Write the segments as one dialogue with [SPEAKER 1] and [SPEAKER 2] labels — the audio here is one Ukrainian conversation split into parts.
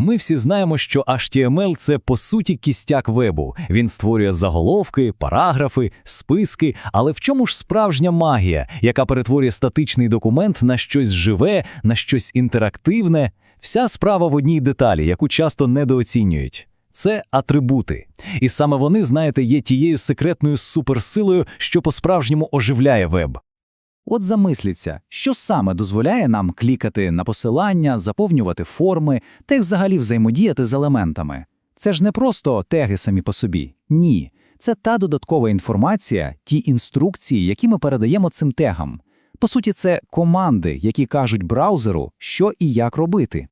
[SPEAKER 1] Ми всі знаємо, що HTML – це по суті кістяк вебу. Він створює заголовки, параграфи, списки. Але в чому ж справжня магія, яка перетворює статичний документ на щось живе, на щось інтерактивне? Вся справа в одній деталі, яку часто недооцінюють. Це атрибути. І саме вони, знаєте, є тією секретною суперсилою, що по-справжньому оживляє веб.
[SPEAKER 2] От замисліться, що саме дозволяє нам клікати на посилання, заповнювати форми та й взагалі взаємодіяти з елементами. Це ж не просто теги самі по собі. Ні. Це та додаткова інформація, ті інструкції, які ми передаємо цим тегам. По суті, це команди, які кажуть браузеру, що і як робити.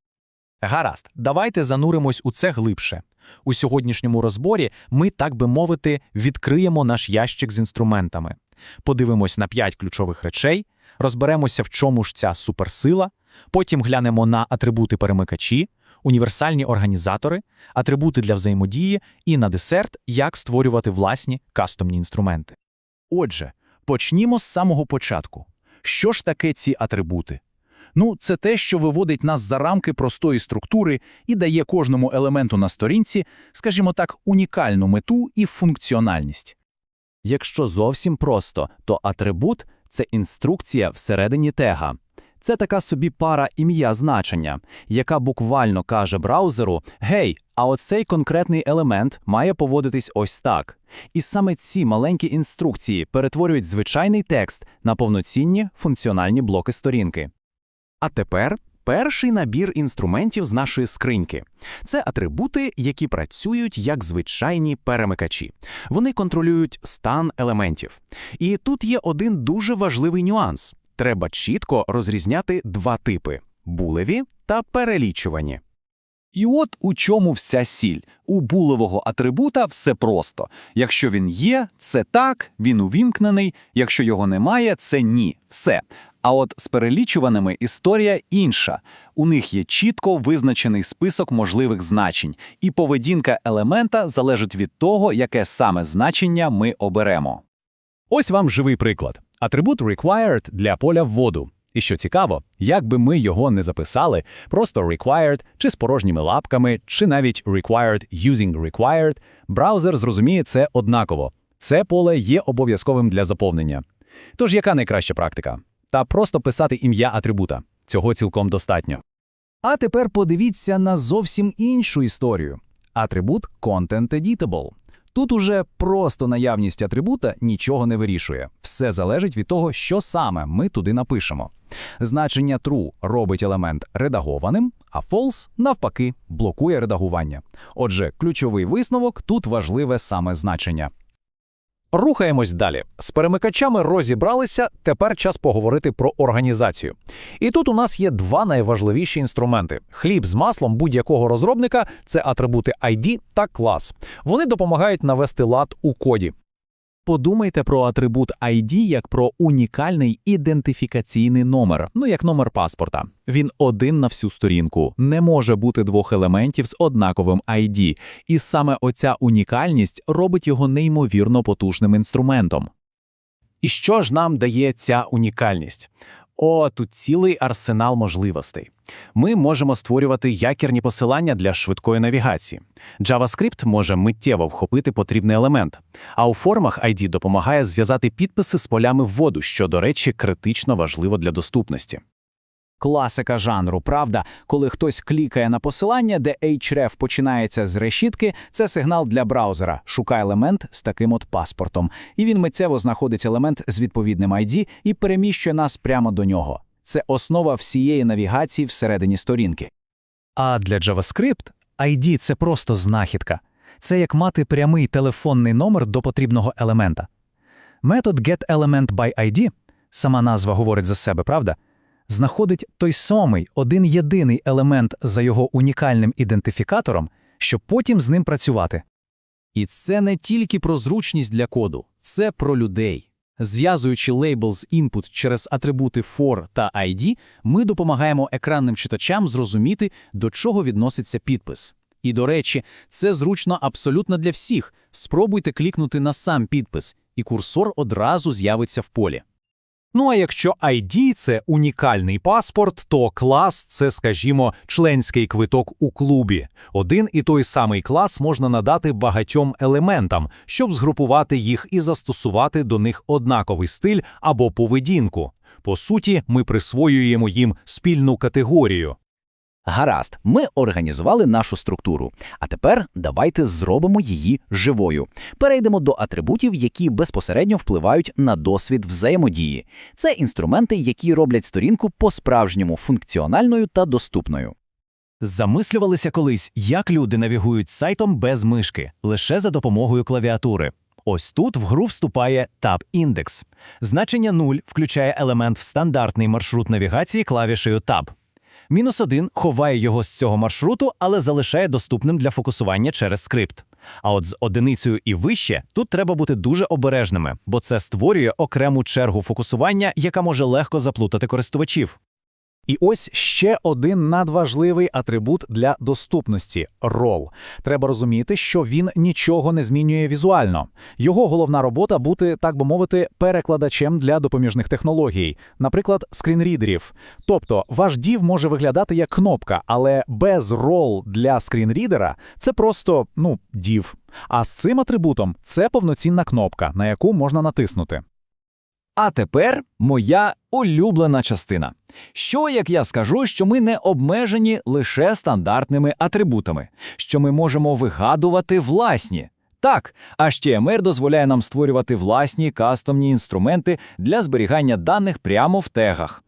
[SPEAKER 3] Гаразд, давайте зануримось у це глибше. У сьогоднішньому розборі ми, так би мовити, відкриємо наш ящик з інструментами, подивимось на п'ять ключових речей, розберемося, в чому ж ця суперсила, потім глянемо на атрибути перемикачі, універсальні організатори, атрибути для взаємодії і на десерт, як створювати власні кастомні інструменти.
[SPEAKER 4] Отже, почнімо з самого початку. Що ж таке ці атрибути? Ну, це те, що виводить нас за рамки простої структури і дає кожному елементу на сторінці, скажімо так, унікальну мету і функціональність.
[SPEAKER 2] Якщо зовсім просто, то атрибут це інструкція всередині тега. Це така собі пара ім'я значення, яка буквально каже браузеру: Гей, а оцей конкретний елемент має поводитись ось так. І саме ці маленькі інструкції перетворюють звичайний текст на повноцінні функціональні блоки сторінки.
[SPEAKER 3] А тепер перший набір інструментів з нашої скриньки. Це атрибути, які працюють як звичайні перемикачі. Вони контролюють стан елементів. І тут є один дуже важливий нюанс: треба чітко розрізняти два типи булеві та перелічувані.
[SPEAKER 4] І от у чому вся сіль. У булевого атрибута все просто. Якщо він є, це так, він увімкнений, якщо його немає, це ні. Все. А от з перелічуваними історія інша. У них є чітко визначений список можливих значень, і поведінка елемента залежить від того, яке саме значення ми оберемо.
[SPEAKER 1] Ось вам живий приклад. Атрибут required для поля вводу. І що цікаво, як би ми його не записали, просто required, чи з порожніми лапками, чи навіть required using required, браузер зрозуміє це однаково. Це поле є обов'язковим для заповнення. Тож яка найкраща практика? Та просто писати ім'я атрибута. Цього цілком достатньо. А тепер подивіться на зовсім іншу історію. Атрибут Content Editable. Тут уже просто наявність атрибута нічого не вирішує. Все залежить від того, що саме ми туди напишемо. Значення true робить елемент редагованим, а false, навпаки, блокує редагування. Отже, ключовий висновок тут важливе саме значення.
[SPEAKER 3] Рухаємось далі. З перемикачами розібралися, тепер час поговорити про організацію. І тут у нас є два найважливіші інструменти: хліб з маслом будь-якого розробника це атрибути ID та клас. Вони допомагають навести лад у коді.
[SPEAKER 2] Подумайте про атрибут ID як про унікальний ідентифікаційний номер, ну як номер паспорта. Він один на всю сторінку. Не може бути двох елементів з однаковим ID. І саме оця унікальність робить його неймовірно потужним інструментом.
[SPEAKER 3] І що ж нам дає ця унікальність? О, тут цілий арсенал можливостей. Ми можемо створювати якірні посилання для швидкої навігації. JavaScript може миттєво вхопити потрібний елемент, а у формах ID допомагає зв'язати підписи з полями вводу, що, до речі, критично важливо для доступності.
[SPEAKER 2] Класика жанру, правда, коли хтось клікає на посилання, де href починається з решітки, це сигнал для браузера. Шукай елемент з таким от паспортом. І він миттєво знаходить елемент з відповідним ID і переміщує нас прямо до нього. Це основа всієї навігації всередині сторінки.
[SPEAKER 3] А для JavaScript ID – це просто знахідка. Це як мати прямий телефонний номер до потрібного елемента. Метод getElementById, сама назва говорить за себе, правда? Знаходить той самий один-єдиний елемент за його унікальним ідентифікатором, щоб потім з ним працювати.
[SPEAKER 2] І це не тільки про зручність для коду, це про людей. Зв'язуючи лейбл з input через атрибути for та ID, ми допомагаємо екранним читачам зрозуміти, до чого відноситься підпис. І, до речі, це зручно абсолютно для всіх. Спробуйте клікнути на сам підпис, і курсор одразу з'явиться в полі.
[SPEAKER 3] Ну а якщо ID – це унікальний паспорт, то клас – це, скажімо, членський квиток у клубі. Один і той самий клас можна надати багатьом елементам, щоб згрупувати їх і застосувати до них однаковий стиль або поведінку. По суті, ми присвоюємо їм спільну категорію.
[SPEAKER 2] Гаразд, ми організували нашу структуру. А тепер давайте зробимо її живою. Перейдемо до атрибутів, які безпосередньо впливають на досвід взаємодії. Це інструменти, які роблять сторінку по-справжньому функціональною та доступною.
[SPEAKER 1] Замислювалися колись, як люди навігують сайтом без мишки, лише за допомогою клавіатури. Ось тут в гру вступає Tab-індекс. Значення 0 включає елемент в стандартний маршрут навігації клавішею Tab. Мінус 1 ховає його з цього маршруту, але залишає доступним для фокусування через скрипт. А от з одиницею і вище тут треба бути дуже обережними, бо це створює окрему чергу фокусування, яка може легко заплутати користувачів.
[SPEAKER 3] І ось ще один надважливий атрибут для доступності рол. Треба розуміти, що він нічого не змінює візуально. Його головна робота бути, так би мовити, перекладачем для допоміжних технологій, наприклад, скрінрідерів. Тобто ваш дів може виглядати як кнопка, але без рол для скрінрідера це просто ну дів. А з цим атрибутом це повноцінна кнопка, на яку можна натиснути.
[SPEAKER 4] А тепер моя улюблена частина. Що, як я скажу, що ми не обмежені лише стандартними атрибутами, що ми можемо вигадувати власні. Так, HTML дозволяє нам створювати власні кастомні інструменти для зберігання даних прямо в тегах.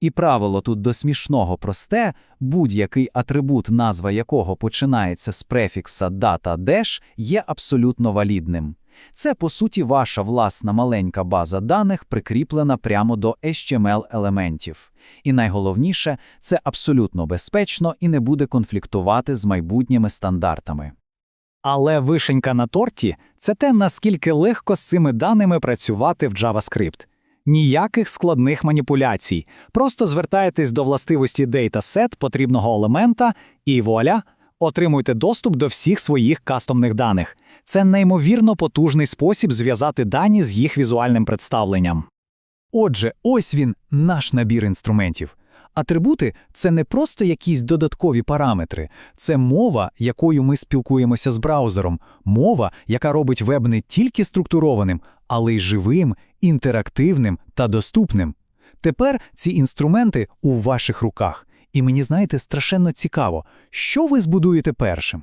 [SPEAKER 2] І правило тут до смішного просте, будь-який атрибут, назва якого починається з префікса data dash, є абсолютно валідним. Це, по суті, ваша власна маленька база даних, прикріплена прямо до HTML-елементів. І найголовніше, це абсолютно безпечно і не буде конфліктувати з майбутніми стандартами.
[SPEAKER 3] Але вишенька на торті це те, наскільки легко з цими даними працювати в JavaScript. Ніяких складних маніпуляцій. Просто звертаєтесь до властивості dataset потрібного елемента і вуаля, отримуйте доступ до всіх своїх кастомних даних. Це неймовірно потужний спосіб зв'язати дані з їх візуальним представленням. Отже, ось він, наш набір інструментів. Атрибути це не просто якісь додаткові параметри, це мова, якою ми спілкуємося з браузером, мова, яка робить веб не тільки структурованим, але й живим, інтерактивним та доступним. Тепер ці інструменти у ваших руках. І мені, знаєте, страшенно цікаво, що ви збудуєте першим.